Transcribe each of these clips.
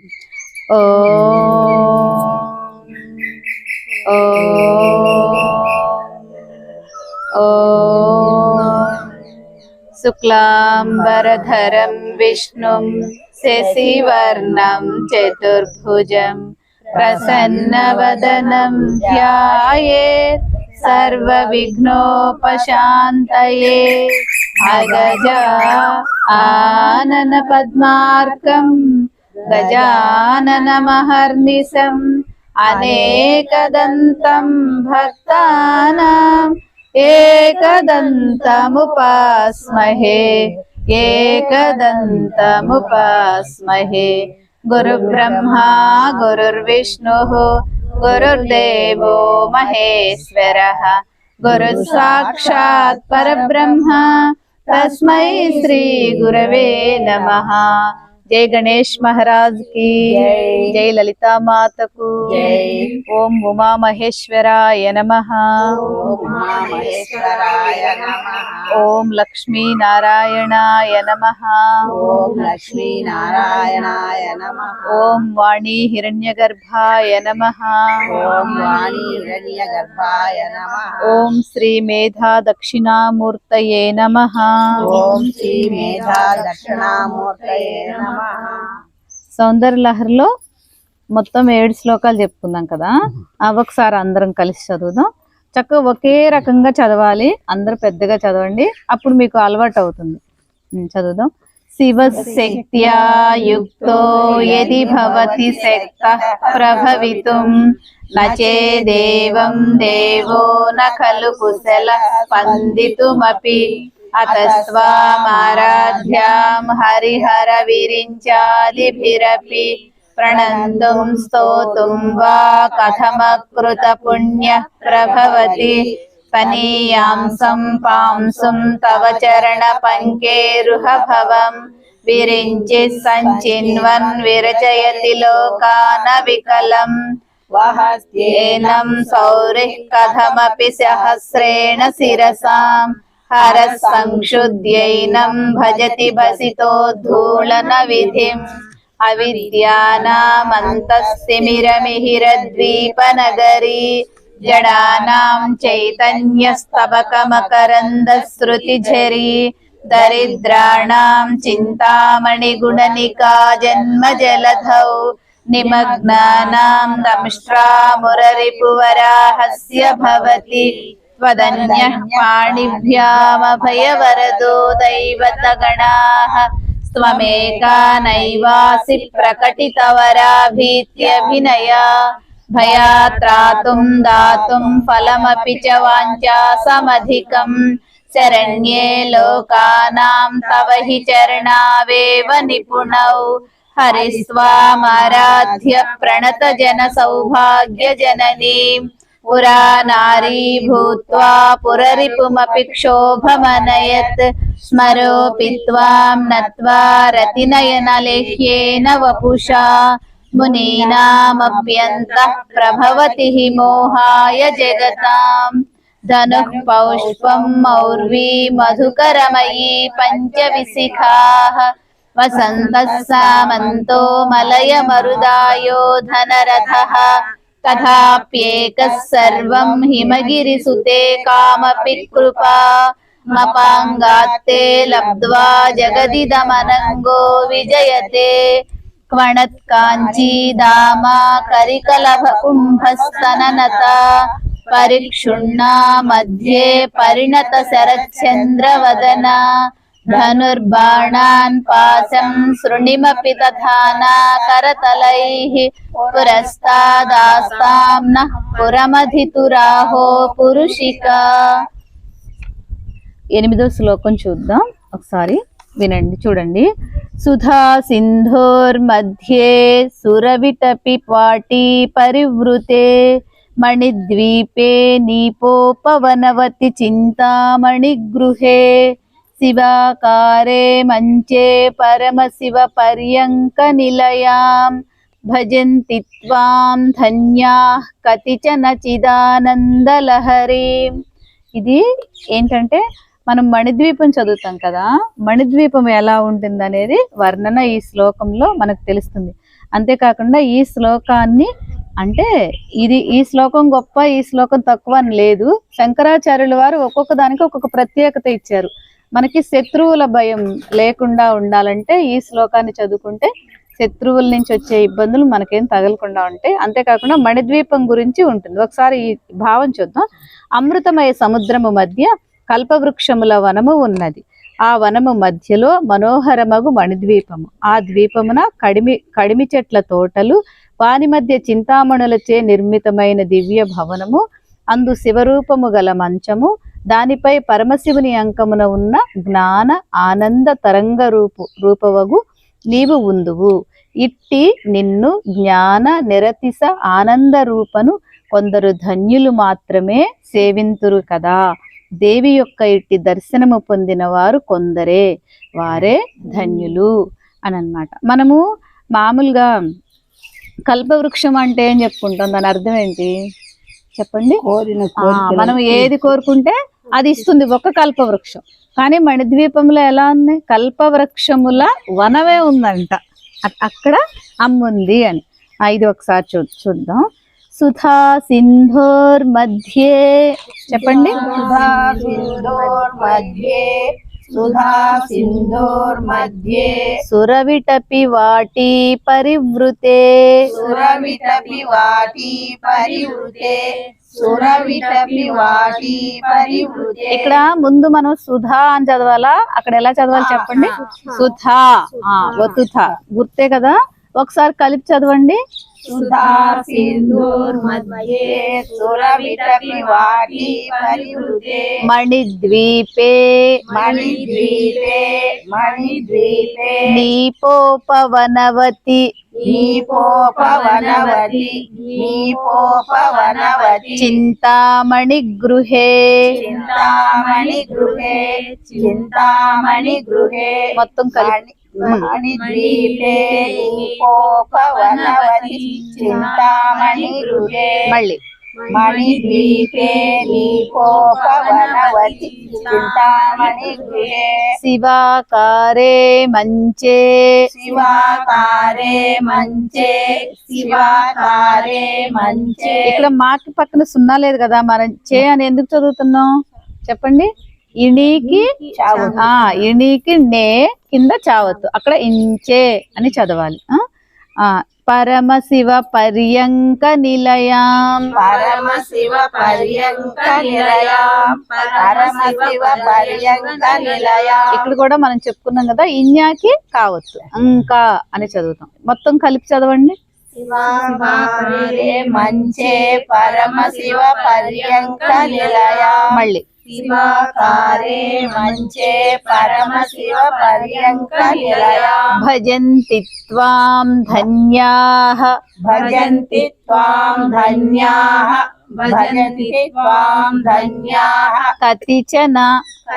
ॐ शुक्लाम्बरधरं विष्णुं शशिवर्णं चतुर्भुजं प्रसन्नवदनं ध्यायेत् सर्वविघ्नोपशान्तये अगजा आननपद्मार्कम् गजाननमहर्निशम् अनेकदन्तं भक्तानाम् एकदन्तमुपास्महे एकदन्तमुपास्महे। गुरुब्रह्मा, गुरुर्विष्णुः, गुरुर्देवो महेश्वरः। गुरुः साक्षात् परब्रह्म, तस्मै श्रीगुरवे नमः। जय गणेश महाराज की जय। ललिता माता को ओम उमा महेश्वराय नमः। ओम लक्ष्मी नारायणाय नमः। ओम लक्ष्मी नारायणाय नमः। ओम वाणी हिरण्यगर्भाय नमः। ओम वाणी हिरण्यगर्भाय नमः। ओम श्री मेधा दक्षिणामूर्तये नमः। ओम श्री मेधा दक्षिणामूर्तये नमः। సౌందర్య లహరిలో మొత్తం ఏడు శ్లోకాలు చెప్పుకుందాం కదా. అవి ఒకసారి అందరం కలిసి చదువుదాం. చక్కగా ఒకే రకంగా చదవాలి. అందరూ పెద్దగా చదవండి. అప్పుడు మీకు అలవాటు అవుతుంది. చదువుదాం. శివశక్త్యా యుక్తో యది భవతి శక్త ప్రభవితుం. నచేదేవం దేవో న కుశల స్పందితుమపి. అతస్వామారాధ్యాం హరిహర విరించాదిభిరపి ప్రణంతుం స్తోతుం వా కథమకృత పుణ్య ప్రభవతి. పనీయాంసం పాంసుం తవ చరణ పంకేరుహ భవం. విరించి సంచిన్వన్ విరచయతి లోకాన వికలం. हरसंक्षुद्यैनं भजति भसितो धूलनविधिम्। अविद्यानामन्तस्तिमिरमिहिरद्वीपनगरी जडानां चैतन्यस्तबकमकरन्दश्रुतिझरी दरिद्राणां चिन्तामणिगुणनिका जन्मजलधौ निमग्नानां दंष्ट्रा मुररिपुवराहस्य भवति। त्वदन्यः पाणिभ्यामभयवरदो दैवतगणाः त्वमेका नैवासि प्रकटितवराभीत्यभिनया भयात्रातुं दातुं फलमपि च वाञ्छा समधिकम् शरण्ये लोकानां तव हि चरणावेव निपुणौ हरिस्वामराध्य प्रणतजनसौभाग्यजननीम् पुरा नारी भूत्वा पुररिपुमपि क्षोभमनयत्। स्मरोऽपि त्वां नत्वा रतिनयनलेह्येन वपुषा। मुनीनामप्यन्तः प्रभवति हि मोहाय जगताम्। धनुः पौष्पं मौर्वी मधुकरमयी पञ्चविशिखाः। वसन्तः सामन्तो मलयमरुदायो धनरथः। तथाप्येकः सर्वं हिमगिरिसुते कामपि कृपा मपाङ्गात्ते लब्ध्वा जगदिदमनङ्गो विजयते क्वणत्काञ्चीदामा करिकलभकुम्भस्तननता परिक्षुण्णा मध्ये परिणतशरच्चन्द्रवदना धनुर्बाणान् पाशं शृणिमपि तथा न करतलैः पुरस्तादास्तां नः पुरमधितुराहो पुरुषिका ఎనిమిదో శ్లోకం చూద్దాం ఒకసారి వినండి చూడండి సుధా సింధోర్ మధ్యే సురవిటపి పాటి పరివృతే మణిద్వీపే నీపోపవనవతి చింతామణి గృహే శివాకారే మంచే పరమశివ పర్యంక నిలయాం. భజంతి త్వాం ధన్యా కతిచన చిదానందలహరీం ఇది ఏంటంటే మనం మణిద్వీపం చదువుతాం కదా మణిద్వీపం ఎలా ఉంటుంది అనేది వర్ణన ఈ శ్లోకంలో మనకు తెలుస్తుంది. అంతేకాకుండా ఈ శ్లోకాన్ని అంటే ఇది ఈ శ్లోకం గొప్ప ఈ శ్లోకం తక్కువ అని లేదు. శంకరాచార్యుల వారు ఒక్కొక్క దానికి ఒక్కొక్క ప్రత్యేకత ఇచ్చారు. మనకి శత్రువుల భయం లేకుండా ఉండాలంటే ఈ శ్లోకాన్ని చదువుకుంటే శత్రువుల నుంచి వచ్చే ఇబ్బందులు మనకేం తగలకుండా ఉంటాయి. అంతేకాకుండా మణిద్వీపం గురించి ఉంటుంది. ఒకసారి ఈ భావం చూద్దాం. అమృతమయ సముద్రము మధ్య కల్పవృక్షముల వనము ఉన్నది. ఆ వనము మధ్యలో మనోహరమగు మణిద్వీపము. ఆ ద్వీపమున కడిమి కడిమి చెట్ల తోటలు వాని మధ్య చింతామణులచే నిర్మితమైన దివ్య భవనము అందు శివరూపము గల మంచము దానిపై పరమశివుని అంకమున ఉన్న జ్ఞాన ఆనంద తరంగ రూపు రూపవగు నీవు ఉందువు. ఇట్టి నిన్ను జ్ఞాన నిరతిస ఆనంద రూపను కొందరు ధన్యులు మాత్రమే సేవింతురు కదా. దేవి యొక్క ఇట్టి దర్శనము పొందిన వారు కొందరే వారే ధన్యులు అని అన్నమాట మనము మామూలుగా కల్పవృక్షం అంటే ఏం చెప్పుకుంటాం? దాని అర్థం ఏంటి? చెప్పండి. మనం ఏది కోరుకుంటే అది ఇస్తుంది ఒక కల్పవృక్షం. కానీ మణిద్వీపంలో ఎలా ఉన్నాయి కల్పవృక్షముల వనమే ఉందంట. అక్కడ అమ్ముంది అని. ఇది ఒకసారి చూ చూద్దాం. సుధా సింధోర్ మధ్యే. చెప్పండి. సురవిటపి వాటి పరివృతే సురవిటపి వాటి పరివృతే సురవిటపి వాటి పరివృతే ఇక్కడ ముందు మనం సుధా అని చదవాలా? అక్కడ ఎలా చదవాలి చెప్పండి? సుధా. వతుథ గుర్తే కదా? ఒకసారి కలిపి చదవండి. సుధా సింధూర్ మధ్యే సురవిటపి వాటి పరివృతే. మణిద్వీపే మణిద్వీపే మణిద్వీపే. నీపోపవనవతి. నీపోపవనవతి నీపోపవనవతి. చింతామణి గృహే చింతామణి మణిద్వీపే చింతామణి గృహే మళ్ళీ. మణిద్వీపే నీపోపవనవతి చింతామణి గృహే శివాకారే మంచే. శివాకారే మంచే. శివాకారే మంచే. ఇక్కడ మాకి పక్కన సున్నా లేదు కదా మనం చే అని ఎందుకు చదువుతున్నాం చెప్పండి. ఇణికి. ఆ ఇణికి నే కింద చావత్తు అక్కడ ఇంచే అని చదవాలి. పరమశివ పర్యంక నిలయాం. పరమశివ పర్యంక నిలయాం. పరమశివ పర్యంక నిలయాం. ఇక్కడ కూడా మనం చెప్పుకున్నాం కదా ఇన్యాకి కావచ్చు ఇంకా అని చదువుతాం. మొత్తం కలిపి చదవండి. మంచే పరమశివ పర్యంక నిలయాం. మళ్ళీ. శివాకారే మంచే పరమశివ పర్యంక నిలయాం భజంతి త్వాం ధన్యాః భజంతి త్వాం ధన్యాః భజంతి త్వాం ధన్యాః కతిచన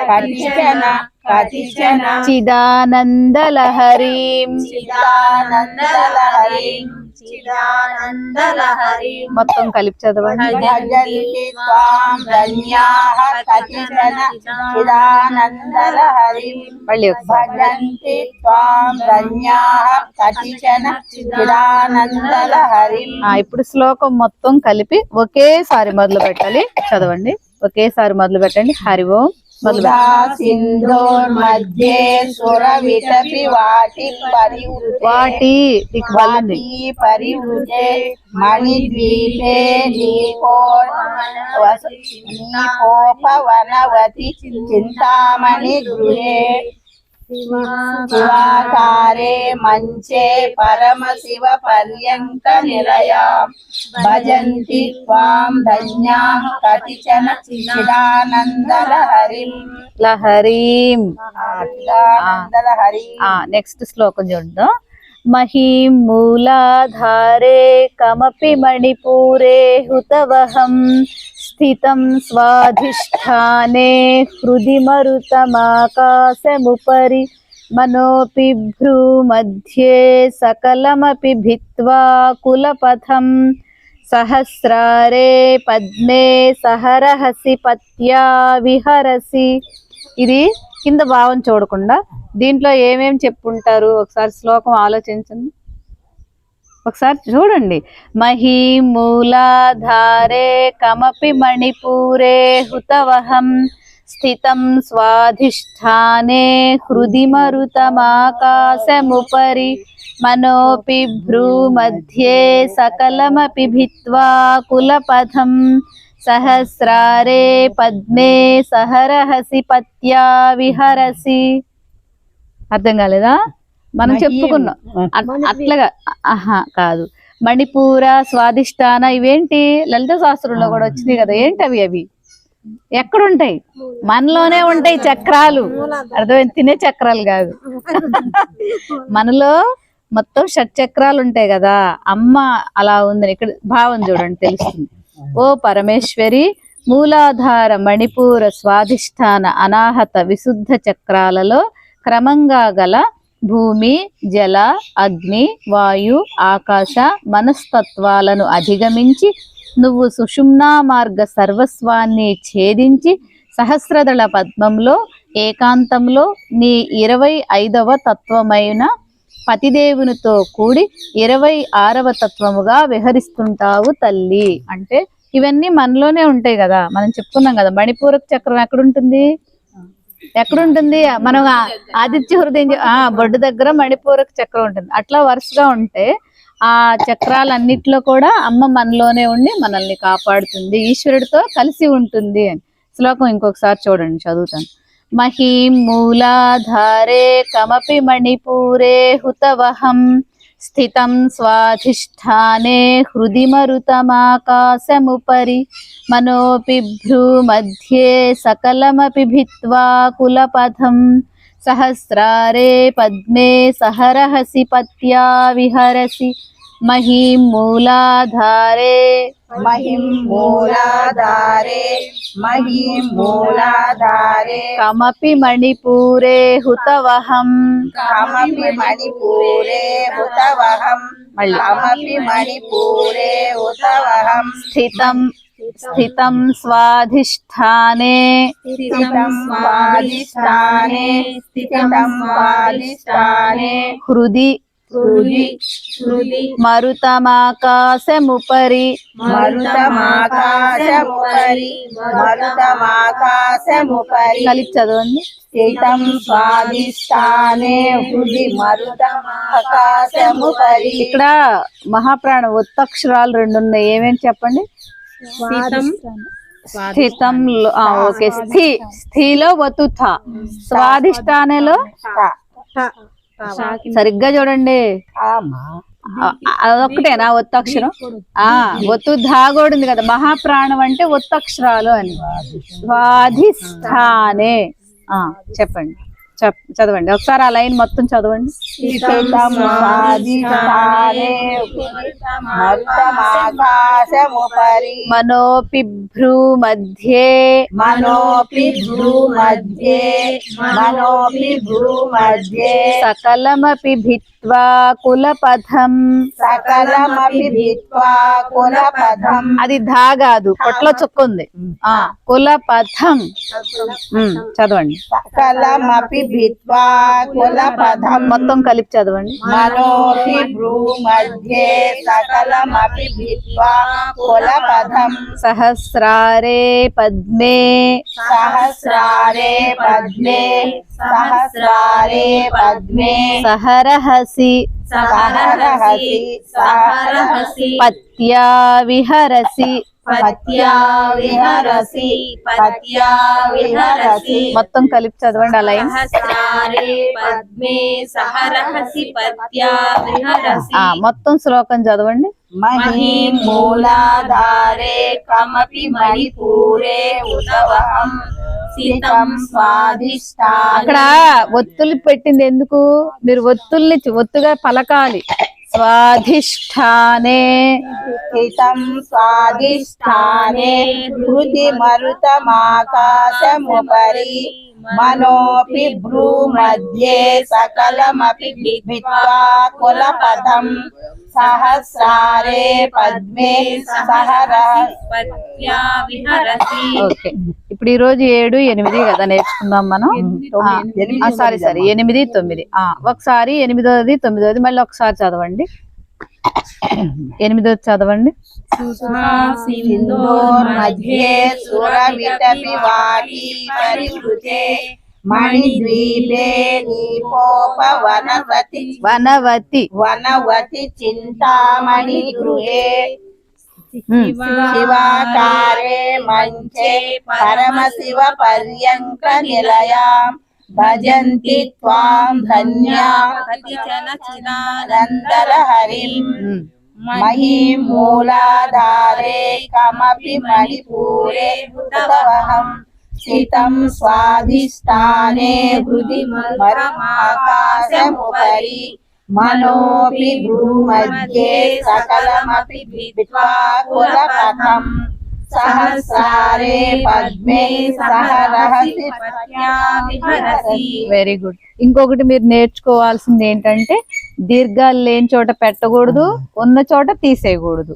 కతిచన కతిచన చిదానందలహరీం చిదానందలహరిం చిదానందలహరిం మొత్తం కలిపి చదవండి. మళ్ళీ ఇప్పుడు శ్లోకం మొత్తం కలిపి ఒకేసారి మొదలు పెట్టాలి. చదవండి. ఒకేసారి మొదలు పెట్టండి. హరి ఓం. మొదలు సుధా సింధోర్ మధ్యే సుర విటపి వాటి పరివృతే వాటి శివాకారే మంచే పరమశివ పర్యంక నిలయాం. భజంతి త్వాం ధన్యా కతిచన చిదానందలహరిం లహరీం. నెక్స్ట్ శ్లోకం చూద్దాం మహీం మూలాధారే కమపి మణిపూరే హుతవహం. స్థితం స్వాధిష్టానే హృది మరుతమాకాశముపరి మనోపి భ్రూमध्ये సకలమపి భిత్వా కులపథం సహస్రారే పద్మే సహరహసి పత్యా విహరసి ఇది కింద భావం చూడకుండా దీంట్లో ఏమేమి చెప్పుంటారు? ఒకసారి శ్లోకం ఆలోచించండి. चूँ महीमूलाधारे कमी मणिपूरे हुतव स्थित स्वाधिष्ठाने हृदि मरुतमाकाशमुपरी मनोपि भ्रू मध्ये सकलमपि भित्वा कुलपथम सहस्रारे पद्मे सहरहसि पत्या विहरसि अर्थं कालेदा మనం చెప్పుకున్నాం. అట్- అట్లాగా ఆహా కాదు. మణిపూర స్వాదిష్టాన ఇవేంటి? లలిత శాస్త్రంలో కూడా వచ్చింది కదా. ఏంటి అవి అవి? ఎక్కడుంటాయి? మనలోనే ఉంటాయి చక్రాలు. అర్థమైంది? తినే చక్రాలు కాదు. మనలో మొత్తం షట్ చక్రాలు ఉంటాయి కదా. అమ్మ అలా ఉందని ఇక్కడ భావం చూడండి తెలుస్తుంది. ఓ పరమేశ్వరి మూలాధార మణిపూర స్వాధిష్టాన అనాహత విశుద్ధ చక్రాలలో క్రమంగా గల భూమి జల అగ్ని వాయు ఆకాశ మనస్తత్వాలను అధిగమించి నువ్వు సుషుమ్నా మార్గ సర్వస్వాన్ని ఛేదించి సహస్రదళ పద్మంలో ఏకాంతంలో నీ ఇరవై ఐదవ తత్వమైన పతిదేవునితో కూడి ఇరవై ఆరవ తత్వముగా విహరిస్తుంటావు తల్లి. అంటే ఇవన్నీ మనలోనే ఉంటాయి కదా. మనం చెప్పుకున్నాం కదా మణిపూరక చక్రం ఎక్కడుంటుంది? ఎక్కడుంటుంది? మనం ఆదిత్య హృదయం ఆ బొడ్డు దగ్గర మణిపూరక చక్రం ఉంటుంది. అట్లా వరుసగా ఉంటే ఆ చక్రాలన్నిట్లో కూడా అమ్మ మనలోనే ఉండి మనల్ని కాపాడుతుంది. ఈశ్వరుడితో కలిసి ఉంటుంది అని. శ్లోకం ఇంకొకసారి చూడండి చదువుతాను. మహీం మూలాధారే కమపి మణిపూరే హుతవహం स्थित स्वाधिष्ठाने हृदि मरुतमाकाशमुपरि मनोपिभ्रू मध्ये सकलमपि भित्वा कुलपथम सहस्रारे पद्मे सहरहसि पत्या विहरसि। महिम मूलाधारे। महिम मूलाधारे महिम मूलाधारे। कमपि मणिपुरे हुतवहम। कमपि मणिपुरे हुतवहम। कमपि मणिपुरे हुतवहम। स्थितम स्थितम स्वाधिष्ठाने। स्थितम स्वाधिष्ठाने। स्थितम स्वाधिष्ठाने। हृदि మరుతమాకాశముపరి మరుతమాకాశముపరి మరుతమాకాశముపరి కలిపి చదవండి. స్థితం స్వాధిష్టానే హృది మరుతమాకాశముపరి. ఇక్కడ మహాప్రాణ ఉత్తక్షరాలు రెండు ఉన్నాయి ఏమేమి చెప్పండి? స్థితం ఓకే. స్థి స్థిలో వతుథ స్వాధిష్టానేలో సరిగ్గా చూడండి. ఆ- అదొక్కటేనా ఒత్తక్షరం. ఆ ఒత్తు ధాగోడింది కదా. మహాప్రాణం అంటే ఒత్తక్షరాలు అని. స్వాధిష్టానే ఆ చెప్పండి. చెప్ చదవండి. ఒకసారి ఆ లైన్ మొత్తం చదవండి. మనోపిభ్రూ మధ్యే మనోపిభ్రూ మధ్యే మనోపిభ్రూ మధ్య సకలమపి భిత్ కులపథం కులపథం అది ధా కాదు పొట్ల చుక్క ఉంది. కులపథం. చదవండి. సకలమపి భిత్వా కులపథం. మొత్తం కలిపి చదవండి. మనోహి భ్రూ సకలమపి భిత్వా కులపథం. సహస్రారే పద్మే. సహస్రారే పద్మే. సహస్రారే పద్మే. సహరహస్ सहरहसि सहरहसि పత్యా విహరసి పత్యా విహరసి పత్యా విహరసి మొత్తం కలిపి చదవండి ఆ లైన్. పద్మే సహరహసి పత్యా విహరసి మొత్తం శ్లోకం చదవండి. మహీం మూలాధారే కమపి మణిపూరే ఉదవహం అక్కడ ఒత్తులు పెట్టింది ఎందుకు? మీరు ఒత్తుల్ని ఒత్తుగా పలకాలి. स्वाधिष्ठाने स्थितं स्वाधिष्ठाने हृदि मरुतमाकाशमुपरि मनोऽपि भ्रूमध्ये सकलमपि भित्त्वा कुलपथं सहस्रारे पद्मे सहरः పత్యా విహరసి ఓకే ఇప్పుడు ఈ రోజు ఏడు ఎనిమిది కదా నేర్చుకుందాం మనం సారీ సారీ ఎనిమిది తొమ్మిది ఆ ఒకసారి ఎనిమిదోది తొమ్మిదోది మళ్ళీ ఒకసారి చదవండి ఎనిమిదో చదవండి. వనవతి. వనవతి చింతామణి గృహే. శివాకారే మంచే పరమశివ పర్యంక నిలయా. భజంతి త్వాం ధన్యా కతిచన నందర హరిం. మహీమూలాధారే కమపి మణిపూరే హృతవహం స్థితం స్వాధిష్టానే హృది మరమాకాశముపరి మనోపి భూమధ్యే సకలమపి విద్వా కులపథం సహస్రారే పద్మే వెరీ గుడ్ ఇంకొకటి మీరు నేర్చుకోవాల్సింది ఏంటంటే దీర్ఘాలు లేని చోట పెట్టకూడదు ఉన్న చోట తీసేయకూడదు.